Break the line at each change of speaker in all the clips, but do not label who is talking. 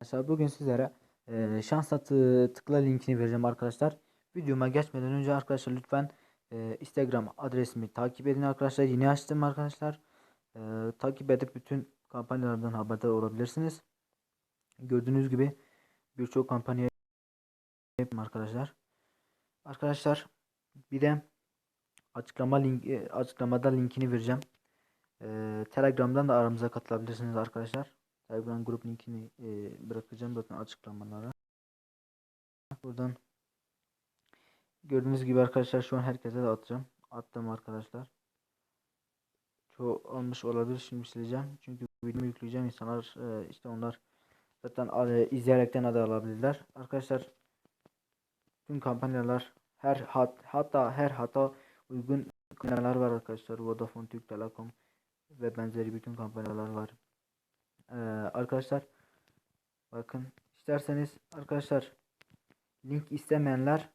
Arkadaşlar bugün sizlere e, şans atı tıkla linkini vereceğim arkadaşlar. Videoma geçmeden önce arkadaşlar lütfen e, Instagram adresimi takip edin arkadaşlar. Yeni açtım arkadaşlar. E, takip edip bütün kampanyalardan haberdar olabilirsiniz. Gördüğünüz gibi birçok kampanya arkadaşlar. Arkadaşlar bir de açıklama link açıklamada linkini vereceğim. E, Telegram'dan da aramıza katılabilirsiniz arkadaşlar. Telegram grup linkini e, bırakacağım zaten açıklamalara. Buradan gördüğünüz gibi arkadaşlar şu an herkese de atacağım. Attım arkadaşlar. Çoğu almış olabilir şimdi sileceğim. Çünkü videomu yükleyeceğim insanlar e, işte onlar zaten e, izleyerekten adı alabilirler. Arkadaşlar tüm kampanyalar her hat hatta her hata uygun kampanyalar var arkadaşlar. Vodafone, Türk Telekom ve benzeri bütün kampanyalar var. Ee, arkadaşlar bakın isterseniz arkadaşlar link istemeyenler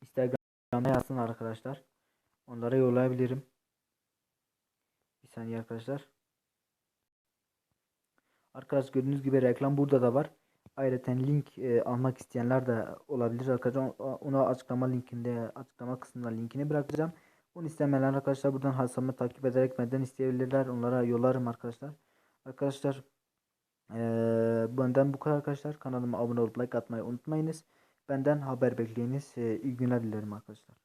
Instagram'a yazsın arkadaşlar. Onlara yollayabilirim. Bir saniye arkadaşlar. Arkadaşlar gördüğünüz gibi reklam burada da var. Ayrıca link e, almak isteyenler de olabilir arkadaşlar. O- Onu açıklama linkinde açıklama kısmında linkini bırakacağım. Bunu istemeyenler arkadaşlar buradan hesabımı takip ederek benden isteyebilirler. Onlara yollarım arkadaşlar. Arkadaşlar eee benden bu kadar arkadaşlar. Kanalıma abone olup like atmayı unutmayınız. Benden haber bekleyiniz. Eee, iyi günler dilerim arkadaşlar.